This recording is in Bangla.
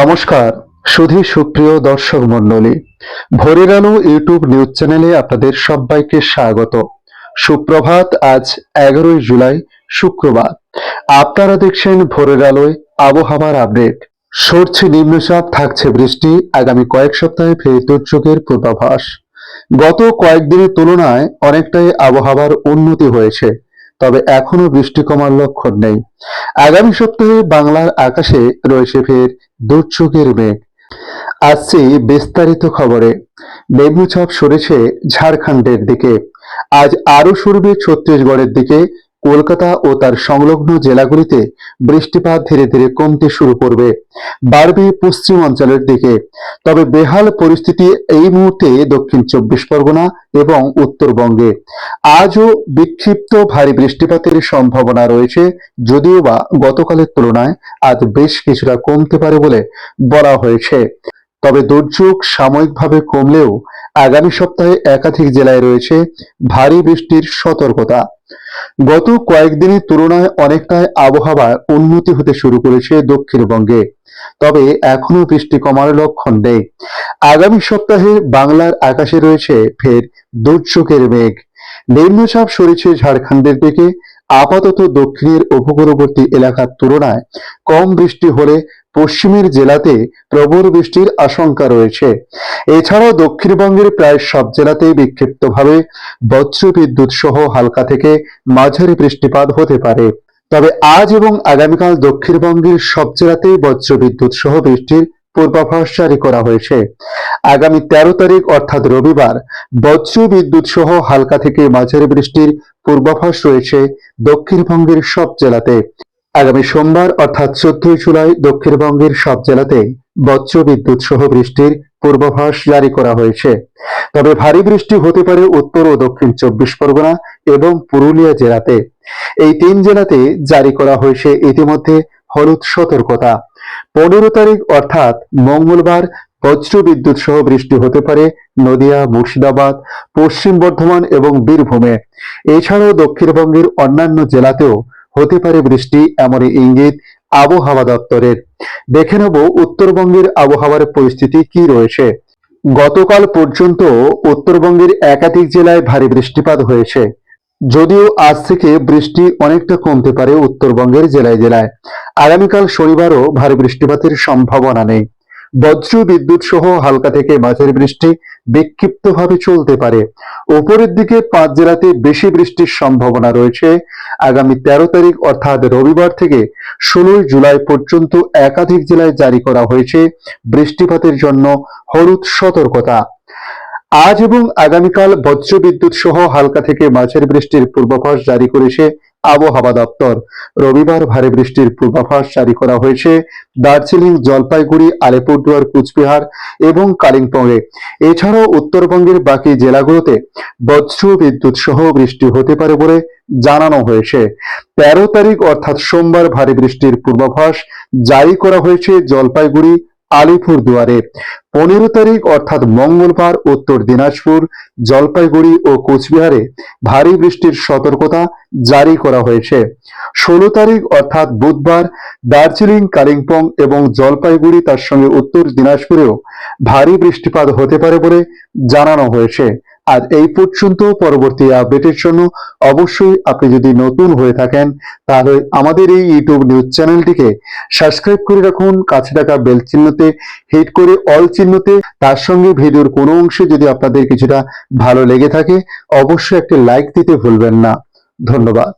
নমস্কার, সুধী সুপ্রিয় দর্শক মন্ডলী ভোরের আলো ইউটিউব নিউজ চ্যানেলে আপনাদের সবাইকে স্বাগত। সুপ্রভাত, আজ এগারোই জুলাই, শুক্রবার। আপনারা দেখছেন ভোরের আলোয় আবহাওয়ার আপডেট। সরছে নিম্নচাপ, থাকছে বৃষ্টি, আগামী কয়েক সপ্তাহে ফের দুর্যোগের পূর্বাভাস। গত কয়েকদিনের তুলনায় অনেকটাই আবহাওয়ার উন্নতি হয়েছে। তবে এখনও বৃষ্টি কমার লক্ষণ নেই। আগামী সপ্তাহে বাংলার আকাশে রয়েছে ফের দুর্যোগের মেঘ। আসছে বিস্তারিত খবরে। নিম্নচাপ সরেছে ঝাড়খণ্ডের দিকে। আজ আরও সরবে ছত্তিশগড়ের দিকে। কলকাতা ও তার সংলগ্ন জেলাগুলিতে বৃষ্টিপাত ধীরে ধীরে কমতে শুরু করবে। বাড়বে পশ্চিম অঞ্চলের দিকে। তবে বেহাল পরিস্থিতি এই মুহূর্তে দক্ষিণ চব্বিশ পরগনা এবং উত্তরবঙ্গে। আজও বিক্ষিপ্ত ভারী বৃষ্টিপাতের সম্ভাবনা রয়েছে, যদিও বা গতকালের তুলনায় আজ বেশ কিছুটা কমতে পারে বলে বলা হয়েছে। তবে দুর্যোগ সাময়িকভাবে কমলেও আগামী সপ্তাহে একাধিক জেলায় রয়েছে ভারী বৃষ্টির সতর্কতা। গত কয়েকদিনের তুলনায় অনেকটাই আবহাওয়ার উন্নতি হতে শুরু করেছে দক্ষিণবঙ্গে। তবে এখনও বৃষ্টি কমার লক্ষণ নেই। আগামী সপ্তাহে বাংলার আকাশে রয়েছে ফের দুর্যোগের মেঘ। নিম্নচাপ সরেছে ঝাড়খণ্ডের দিকে। আপাতত দক্ষিণের উপকূলবর্তী এলাকার তুলনায় কম বৃষ্টি হলে পশ্চিমের জেলাতে প্রবল বৃষ্টির আশঙ্কা রয়েছে। এছাড়াও দক্ষিণবঙ্গের প্রায় সব জেলাতেই বিক্ষিপ্তভাবে বজ্র বিদ্যুৎ সহ হালকা থেকে মাঝারি বৃষ্টিপাত হতে পারে। তবে আজ এবং আগামীকাল দক্ষিণবঙ্গের সব জেলাতেই বজ্র বিদ্যুৎ সহ বৃষ্টির পূর্বাভাস জারি করা হয়েছে। আগামী তেরো তারিখ, অর্থাৎ রবিবার, বজ্র বিদ্যুৎ সহ হালকা থেকে মাঝারি বৃষ্টির পূর্বাভাস রয়েছে দক্ষিণবঙ্গের সব জেলাতে। আগামী সোমবার অর্থাৎ চোদ্দই জুলাই দক্ষিণবঙ্গের সব জেলাতে বজ্র বিদ্যুৎ সহ বৃষ্টির পূর্বাভাস জারি করা হয়েছে। তবে ভারী বৃষ্টি হতে পারে উত্তর ও দক্ষিণ চব্বিশ পরগনা এবং পুরুলিয়া জেলাতে। এই তিন জেলাতে জারি করা হয়েছে ইতিমধ্যে হলুদ সতর্কতা। পনেরো তারিখ অর্থাৎ মঙ্গলবার বজ্র বিদ্যুৎ সহ বৃষ্টি হতে পারে নদিয়া, মুর্শিদাবাদ, পশ্চিম বর্ধমান এবং বীরভূমে। এছাড়াও দক্ষিণবঙ্গের অন্যান্য জেলাতেও হতে পারে বৃষ্টি, এমনই ইঙ্গিত আবহাওয়া দপ্তরের। দেখে নেব উত্তরবঙ্গের আবহাওয়ার পরিস্থিতি কি রয়েছে। গতকাল পর্যন্ত উত্তরবঙ্গের একাধিক জেলায় ভারী বৃষ্টিপাত হয়েছে। যদিও আজ থেকে বৃষ্টি অনেকটা কমতে পারে উত্তরবঙ্গের জেলায় জেলায়। আগামীকাল শনিবারও ভারী বৃষ্টিপাতের সম্ভাবনা নেই। বজ্র বিদ্যুৎ সহ হালকা থেকে মাঝের বৃষ্টি বিক্ষিপ্তভাবে চলতে পারে। উপরের দিকে পাঁচ জেলাতে বেশি বৃষ্টির সম্ভাবনা রয়েছে। আগামী তেরো তারিখ অর্থাৎ রবিবার থেকে ষোলোই জুলাই পর্যন্ত একাধিক জেলায় জারি করা হয়েছে বৃষ্টিপাতের জন্য হলুদ সতর্কতা। আজ এবং আগামীকাল বজ্র বিদ্যুৎ সহ হালকা থেকে মাঝারি বৃষ্টির পূর্বাভাস জারি করেছে আবহাওয়া দপ্তর। রবিবার ভারী বৃষ্টির পূর্বাভাস জারি করা হয়েছে দার্জিলিং, জলপাইগুড়ি, আলিপুরদুয়ার, কুচবিহার এবং কালিম্পংয়ে। এছাড়াও উত্তরবঙ্গের বাকি জেলাগুলোতে বজ্র বিদ্যুৎ সহ বৃষ্টি হতে পারে বলে জানানো হয়েছে। তেরো তারিখ অর্থাৎ সোমবার ভারী বৃষ্টির পূর্বাভাস জারি করা হয়েছে জলপাইগুড়ি আলিপুরদুয়ারে পনেরো তারিখ, অর্থাৎ মঙ্গলবার, উত্তর দিনাজপুর, জলপাইগুড়ি ও কোচবিহারে ভারী বৃষ্টির সতর্কতা জারি করা হয়েছে। ষোলো তারিখ, অর্থাৎ বুধবার, দার্জিলিং, কালিম্পং এবং জলপাইগুড়ি তার সঙ্গে উত্তর দিনাজপুরেও ভারী বৃষ্টিপাত হতে পারে বলে জানানো হয়েছে। আজ এই পর্যন্ত পরবর্তী আপডেটের জন্য অবশ্যই আপনি যদি নতুন হয়ে থাকেন, তাহলে আমাদের এই ইউটিউব নিউজ চ্যানেলটিকে সাবস্ক্রাইব করে রাখুন, কাছে থাকা বেল চিহ্নতে হিট করে অল চিহ্নতে। তার সঙ্গে ভিডিওর কোনো অংশে যদি আপনাদের কিছুটা ভালো লেগে থাকে, অবশ্যই একটি লাইক দিতে ভুলবেন না। ধন্যবাদ।